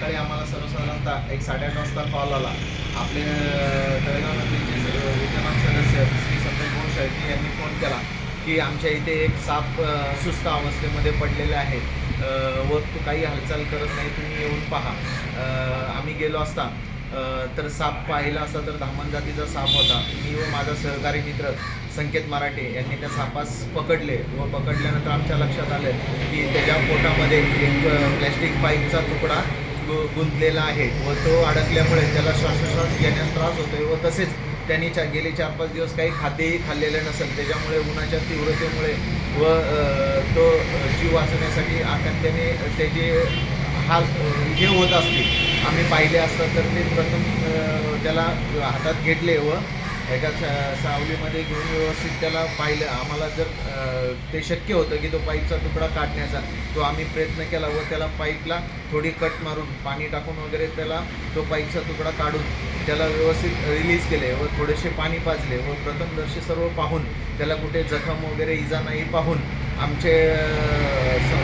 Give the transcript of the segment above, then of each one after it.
काही आम्हाला सर्वसाधारणतः एक साडेआठ वाजता कॉल आला. आपले अं, तळेगाव सर्व विद्यमान सदस्य श्री संतोष भाऊ यांनी फोन केला की आमच्या इथे एक साप सुस्त अवस्थेमध्ये पडलेले आहेत व तो काही हालचाल करत नाही तुम्ही येऊन पहा. आम्ही गेलो असता तर साप पाहिला असता तर धामण जातीचा साप होता. मी व माझा सहकारी मित्र संकेत मराठे यांनी त्या सापास पकडले व पकडल्यानंतर आमच्या लक्षात आलं की त्याच्या पोटामध्ये एक प्लॅस्टिक पाईपचा तुकडा गुंतलेला आहे व तो अडकल्यामुळे त्याला श्वासोश्वास घेण्यास त्रास होतोय व तसेच त्यांनी चा गेले चार पाच दिवस काही खाद्यही खाल्लेलं नसेल. त्याच्यामुळे उन्हाच्या तीव्रतेमुळे व तो जीव वाचवण्यासाठी आकांत्याने त्याचे हाल हे होत असतील. आम्ही पाहिले असतं तर ते प्रथम त्याला हातात घेतले व एका सा- सावलीमध्ये घेऊन व्यवस्थित त्याला पाहिलं. आम्हाला जर ते शक्य होतं की तो पाईपचा तुकडा काढण्याचा तो आम्ही प्रयत्न केला व त्याला पाईपला थोडी कट मारून पाणी टाकून वगैरे त्याला तो पाईपचा तुकडा काढून त्याला व्यवस्थित रिलीज केले व थोडेसे पाणी पाजले व प्रथमदर्शी सर्व पाहून त्याला कुठे जखम वगैरे इजा नाही पाहून आमचे स-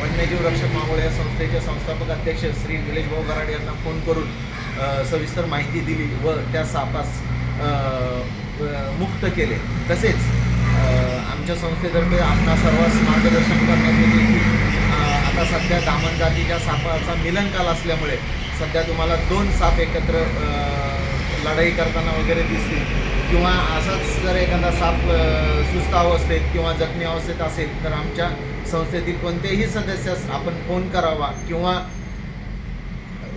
वन्यजीव रक्षक मावळ या संस्थेचे संस्थापक अध्यक्ष श्री निलेश भाऊ कराड यांना फोन करून सविस्तर माहिती दिली व त्या सापास मुक्त केले. तसेच आमच्या संस्थेतर्फे आपणा सर्वांस मार्गदर्शन करण्यात येते की आता सध्या दामन जातीच्या सापाचा मिलनकाल असल्यामुळे सध्या तुम्हाला दोन साप एकत्र लढाई करताना वगैरे दिसतील. किंवा असाच जर एखादा साप सुस्त अवस्थेत किंवा जखमी अवस्थेत असेल तर आमच्या संस्थेतील कोणत्याही सदस्यास आपण फोन करावा किंवा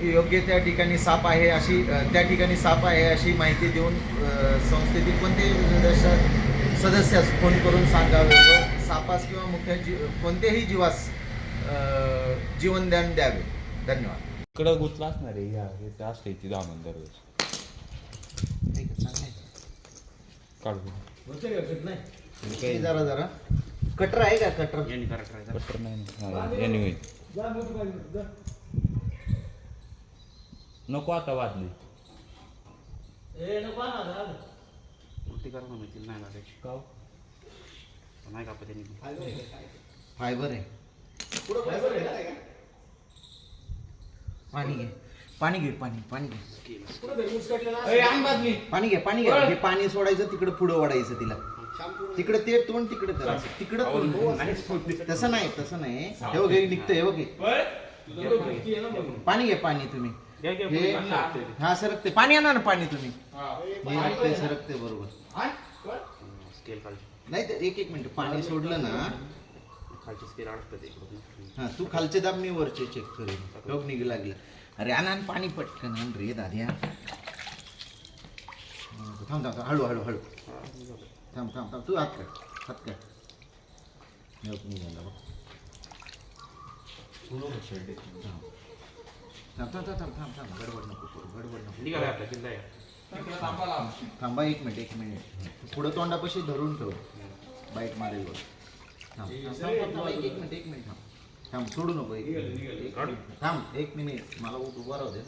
योग्य त्या ठिकाणी साप आहे अशी त्या ठिकाणी साप आहे अशी माहिती देऊन संस्थेतील सदस्य सदस्यास फोन करून सांगावे व सापास किंवा मुख्य जी कोणत्याही जीवास जीवनदान द्यावे. धन्यवाद. इकडं गुतला असणार आहे ह्या हे असते ती दामन काढू हे जरा जरा. कटर आहे का कटर? कट्टर नाही हा, नको आता वाजली. उलटी करा ना माहिती नाही लागायची नाही त्यांनी? फायबर आहे पाणी घे. पाणी घे पाणी पाणी घे. पाणी घे पाणी घे. हे पाणी सोडायचं तिकडे पुढं ओढायचं तिला. तिकडे ते तोंड तिकडे करायचं. तिकडे तोंड. तसं नाही तसं नाही. हे बघ हे निघतं हे बघ. हे. पाणी घे पाणी तुम्ही. हे हा सरकते. पाणी आणा ना पाणी तुम्ही. हे. सरकते बरोबर. स्केल खालची नाही तर एक एक मिनिट पाणी सोडलं ना. खालची स्केल अडकतं ते. इकडून हा तू खालचे दाब मी वरचे चेक करेन. लोक निघ लागलं. अरे आण आण पाणी पटकन आण रे दाद्या. थांब थांब थांब. हळू हळू हळू. थांब थांब थांब. तू हात कर हात कर लोक निघाला बघ. थांब थांब थांब थांब थांब. थांब गडबड नको करू गडबड नको निघाला आपल्या किल्ला आहे थांबा एक मिनिट एक मिनिट. पुढं तोंडापाशी धरून ठेव. बाईट मारेल वर थांब. थांब, थांब, थांब, थांब, एक एक मिनिट एक मिनिट थांब. थांब सोडू नको एक मिनिट, एक मिनिट. थांब एक मिनिट. मला उभं राहू दे.